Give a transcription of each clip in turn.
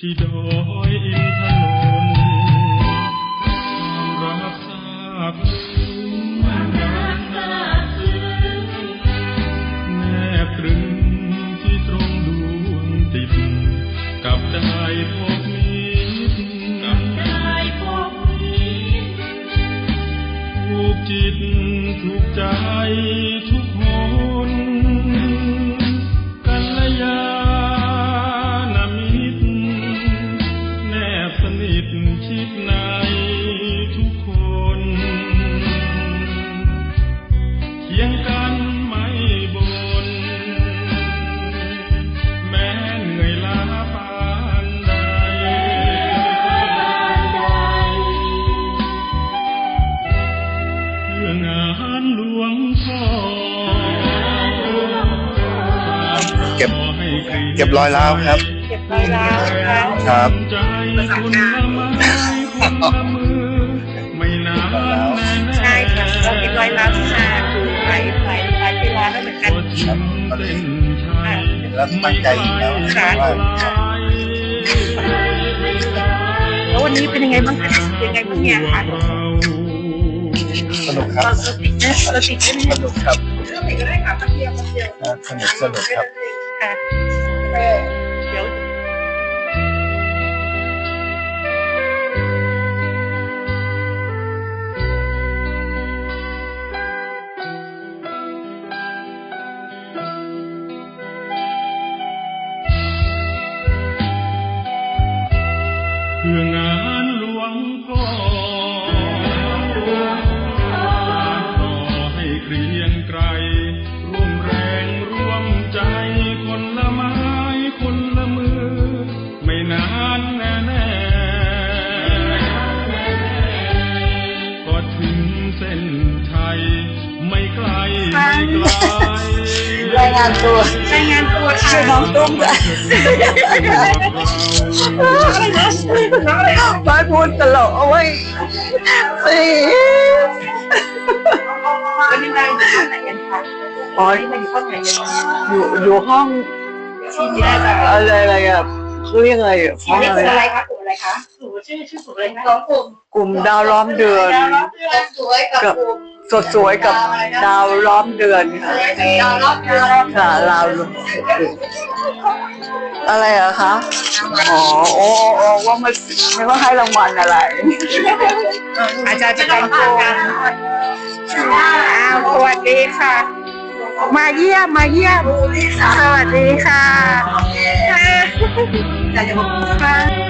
ที่ดอยอินท งพ่อเก็บขอให้กลีเก็บรอยร้าวครับ เก็บรอยร้าวค่ะครับใจคุณละไม้คุณละมือไม่นานแน่แน่ใช่ค่ะเราเก็บรอยร้าวที่มาคือหลายหลายหลายเวลาแล้วเหมือนกันก็ถึงเส้นชัยเห็นแล้วตั้งใจอยู่แล้วค่ะว่าแล้ววันนี้เป็นยังไงบ้างคะเป็นยังไงบ้างเนี่ยค่ะสนุกครับเราเราติดนะเราติดใช่ไหมสนุกครับเรื่องไหนก็ได้ค่ะแป๊บเดียวแป๊บเดียวนะสนุกสนุกครับค่ะ งานตัวรายงานตัวค่ะชื่อน้องตุ้มจ้ะอะไรนะน้องอะไรนะไม่พูดตลกเอาไว้สิวันนี้มาอยู่ห้องไหนกันคะอ๋อวันนี้มาอยู่ห้องไหนกันคะอยู่อยู่ห้องที่แรกอะอะไรอะไรอะเขาเรียกอะไรอะห้องเรียกอะไรกลุ่มอะไรอะคะกลุ่มอะไรคะกลุ่มชื่อชื่อกลุ่มอะไรคะสองกลุ่มกลุ่มดาวล้อมเดือนดาวรอบเดือนสวยกับกลุ่ม สดสวยกับดาวล้อมเดือนค่ะดาวรอบเดือนค่ะดาวล้อมอะไรอะคะ อ๋อโอ้โอ้ว่ามันไม่ว่าให้รางวัลอะไร อาจารย์จะแต่งตัวกันอ้าวสวัสดีค่ะ มาเยี่ยมมาเยี่ยมสวัสดีค่ะอาจารย์จะบอกค่ะ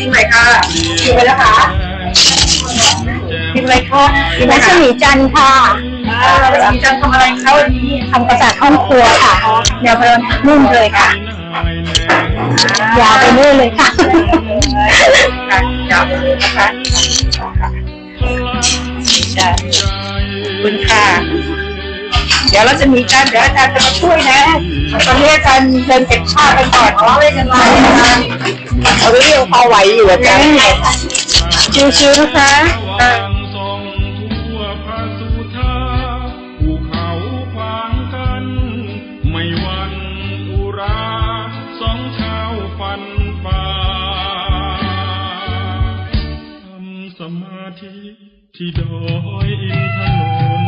นทีมไหนคะทีมอะไรนะคะทีมอะไรคะทีมรัศมีจันทร์ค่ะรัศมีจันทร์ทำอะไรคะวันนี้ทำกระจาดห้องครัวค่ะแนวเพลินนุ่มเลยค่ะยาวไปเรื่อยเลยค่ะค่ะยาวไปเลยนะคะจ้ะขอบคุณค่ะ เดี๋ยวเราจะมีการเดี๋ยวอาจารย์จะมาช่วยนะ ตอนนี้อาจารย์เดินเก็บผ้ากันก่อนเพราะว่าเล่นกันมาเอาเรื่องพอไหวอยู่อาจารย์ชิวๆนะคะสองทั่วภาคสุธาภูเขาพางกันไม่วันอุราสองชาวฟันป่าทำสมาธิที่ดอยอินทนนท์